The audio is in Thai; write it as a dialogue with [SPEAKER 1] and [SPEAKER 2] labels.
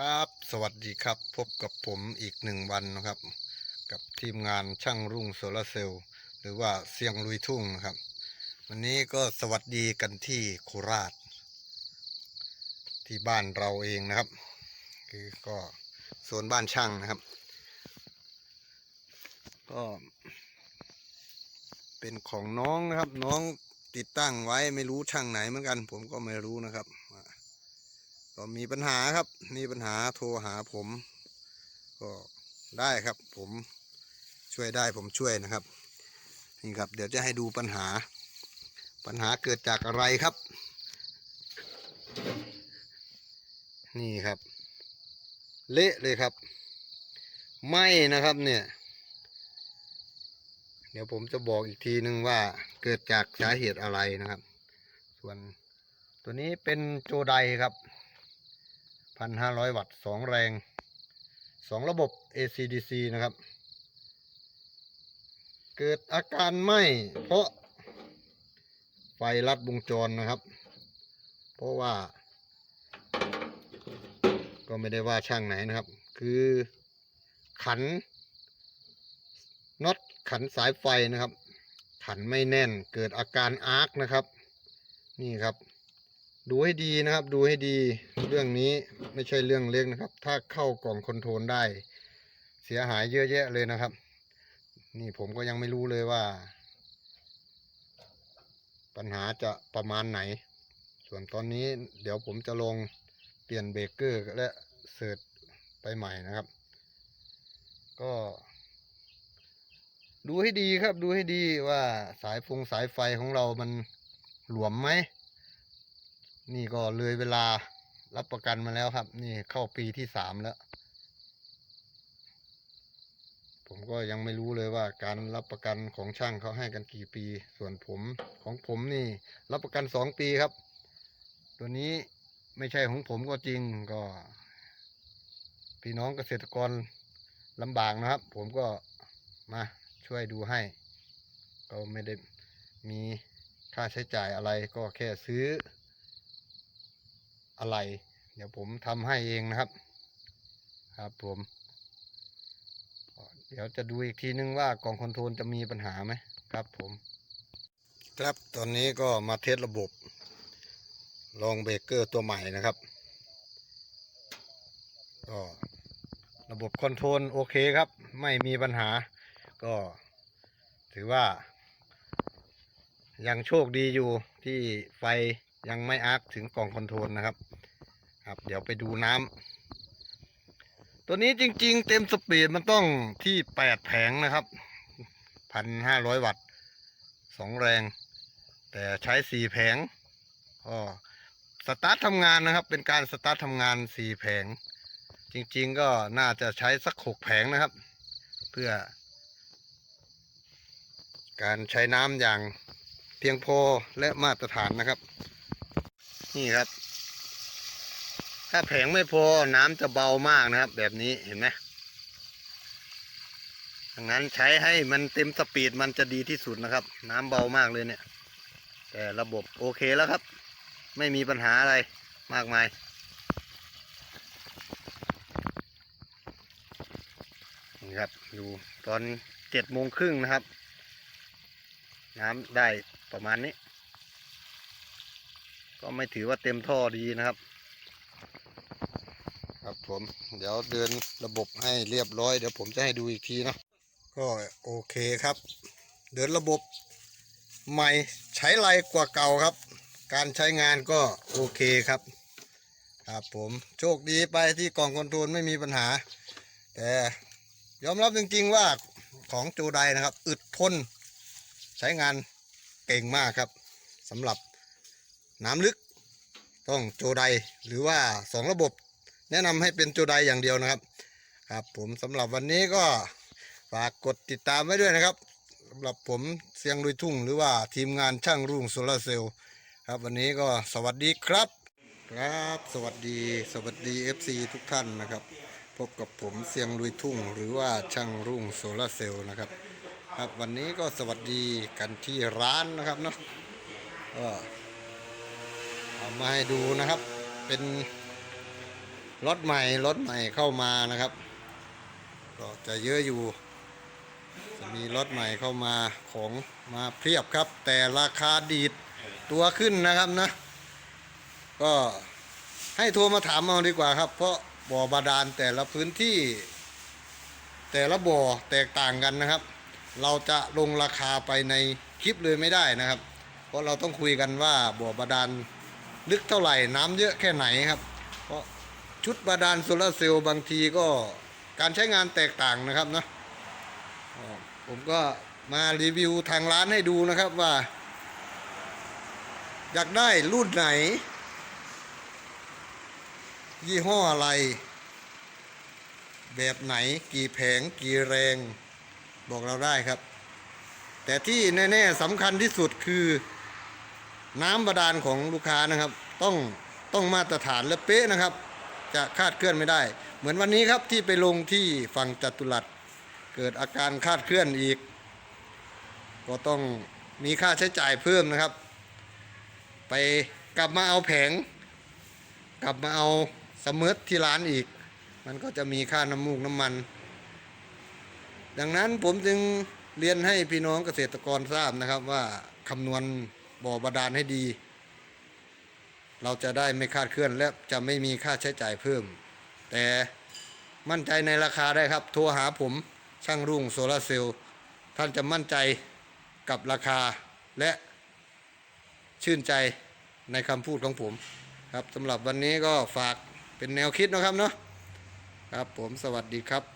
[SPEAKER 1] ครับสวัสดีครับพบกับผมอีกหนึ่งวันนะครับ กับทีมงานช่างรุ่งโซลาร์เซลล์หรือว่าเสียงลุยทุ่งนะครับ วันนี้ก็สวัสดีกันที่โคราช ที่บ้านเราเองนะครับ คือก็โซนบ้านช่างนะครับ ก็ เป็นของน้องนะครับ น้องติดตั้งไว้ไม่รู้ช่างไหนเหมือนกัน ผมก็ไม่รู้นะครับ ก็มีปัญหาครับ มีปัญหาโทรหาผม ก็ได้ครับ ผมช่วยได้ผมช่วยนะครับนี่ครับ เดี๋ยวจะให้ดูปัญหา ปัญหาเกิดจากอะไรครับ นี่ครับ เละเลยครับไหมนะครับเนี่ย เดี๋ยวผมจะบอกอีกทีนึงว่าเกิดจากสาเหตุอะไรนะครับ ส่วนตัวนี้เป็นโจไดครับ พันห้าร้อยวัตต์สองแรงสองระบบ ACDC นะครับ เกิดอาการไหม้เพราะไฟลัดวงจรนะครับ เพราะว่า ก็ไม่ได้ว่าช่างไหนนะครับ คือขันน็อตขันสายไฟนะครับ ขันไม่แน่นเกิดอาการอาร์คนะครับ นี่ครับ ดูให้ดีนะครับ ดูให้ดีเรื่องนี้ไม่ใช่เรื่องเล็กนะครับ ถ้าเข้ากล่องคอนโทรลได้ เสียหายเยอะแยะเลยนะครับ นี่ผมก็ยังไม่รู้เลยว่า ปัญหาจะประมาณไหน ส่วนตอนนี้เดี๋ยวผมจะลงเปลี่ยนเบรกเกอร์และเสิร์ชไปใหม่นะครับ ก็ดูให้ดีครับดูให้ดีว่าสายฟงสายไฟของเรามันหลวมไหม นี่ก็เลยเวลารับประกันมาแล้วครับ นี่เข้าปีที่สามแล้ว ผมก็ยังไม่รู้เลยว่าการรับประกันของช่างเขาให้กันกี่ปี ส่วนผมของผมนี่ รับประกันสองปีครับ ตัวนี้ไม่ใช่ของผมก็จริงก็ พี่น้องเกษตรกรลำบากนะครับ ผมก็มาช่วยดูให้ ก็ไม่ได้มีค่าใช้จ่ายอะไรก็แค่ซื้อ อะไร เดี๋ยวผมทำให้เองนะครับ ครับผม เดี๋ยวจะดูอีกทีนึงว่ากล่องคอนโทรลจะมีปัญหาไหมครับผม ครับตอนนี้ก็มาเทสระบบ ลองเบรกเกอร์ตัวใหม่นะครับก็ระบบคอนโทรลโอเคครับ ไม่มีปัญหา ก็ถือว่า ยังโชคดีอยู่ที่ไฟ ยังไม่อาร์คถึงกล่องคอนโทรลนะครับ ครับ เดี๋ยวไปดูน้ำตัวนี้จริง ๆ เต็มสปีดมันต้องที่แปดแผงนะครับพันห้าร้อยวัตต์สองแรง แต่ใช้สี่แผงก็สตาร์ททำงานนะครับ เป็นการสตาร์ททำงานสี่แผง จริง ๆ ก็น่าจะใช้สักหกแผงนะครับ เพื่อ การใช้น้ำอย่างเพียงพอและมาตรฐานนะครับ นี่ครับ ถ้าแผงไม่พอน้ำจะเบามากนะครับ แบบนี้เห็นไหมดังนั้นใช้ให้มันเต็มสปีดมันจะดีที่สุดนะครับ น้ำเบามากเลยเนี่ย แต่ระบบโอเคแล้วครับ ไม่มีปัญหาอะไรมากมายนี่ครับดูตอนเจ็ดโมงครึ่งนะครับ น้ำได้ประมาณนี้ ก็ไม่ถือว่าเต็มท่อดีนะครับ ครับผมเดี๋ยวเดินระบบให้เรียบร้อย เดี๋ยวผมจะให้ดูอีกทีนะก็โอเคครับ เดินระบบใหม่ใช้ไรกว่าเก่าครับ การใช้งานก็โอเคครับ ครับผมโชคดีไปที่กล่องคอนโทรลไม่มีปัญหา แต่ยอมรับจริงๆว่าของโจไดนะครับ อึดทน ใช้งานเก่งมากครับสำหรับ น้ำลึก ต้องโจไดหรือว่าสองระบบ แนะนำให้เป็นโจไดอย่างเดียวนะครับ ครับผมสำหรับวันนี้ก็ฝากกดติดตามไว้ด้วยนะครับสำหรับผมเสียงลุยทุ่ง หรือว่าทีมงานช่างรุ่งโซลาร์เซลล์ครับวันนี้ก็สวัสดีครับครับสวัสดีสวัสดี FC ทุกท่านนะครับ พบกับผมเสียงลุยทุ่ง หรือว่าช่างรุ่งโซลาร์เซลล์นะครับ ครับวันนี้ก็สวัสดีกันที่ร้านนะครับเนาะก็ เอามาให้ดูนะครับ เป็นรถใหม่รถใหม่เข้ามานะครับ ก็จะเยอะอยู่ จะมีรถใหม่เข้ามาของมาเพียบครับ แต่ราคาดีดตัวขึ้นนะครับนะ ก็ให้โทรมาถามเอาดีกว่าครับ เพราะบ่อบาดาลแต่ละพื้นที่ แต่ละบ่อแตกต่างกันนะครับ เราจะลงราคาไปในคลิปเลยไม่ได้นะครับ เพราะเราต้องคุยกันว่าบ่อบาดาล ลึกเท่าไหร่น้ำเยอะแค่ไหนครับ เพราะชุดบาดาลโซลาร์เซลล์บางทีก็การใช้งานแตกต่างนะครับนะผมก็มารีวิวทางร้านให้ดูนะครับว่า อยากได้รุ่นไหน ยี่ห้ออะไร แบบไหนกี่แผงกี่แรง บอกเราได้ครับ แต่ที่แน่ ๆสำคัญที่สุดคือ น้ำบาดาลของลูกค้านะครับ ต้องต้องมาตรฐานและเป๊ะนะครับ จะคาดเคลื่อนไม่ได้ เหมือนวันนี้ครับที่ไปลงที่ฝั่งจัตุรัสเกิดอาการคาดเคลื่อนอีก ก็ต้องมีค่าใช้จ่ายเพิ่มนะครับ ไปกลับมาเอาแผง กลับมาเอาสมมติที่ร้านอีก มันก็จะมีค่าน้ำมูกน้ำมัน ดังนั้นผมจึงเรียนให้พี่น้องเกษตรกรทราบนะครับว่าคำนวณ บ่อบาดาลให้ดี เราจะได้ไม่คาดเคลื่อนและจะไม่มีค่าใช้จ่ายเพิ่ม แต่มั่นใจในราคาได้ครับ โทรหาผมช่างรุ่งโซลาร์เซลล์ท่านจะมั่นใจกับราคาและชื่นใจในคำพูดของผมครับสำหรับวันนี้ก็ฝากเป็นแนวคิดนะครับเนาะครับผมสวัสดีครับ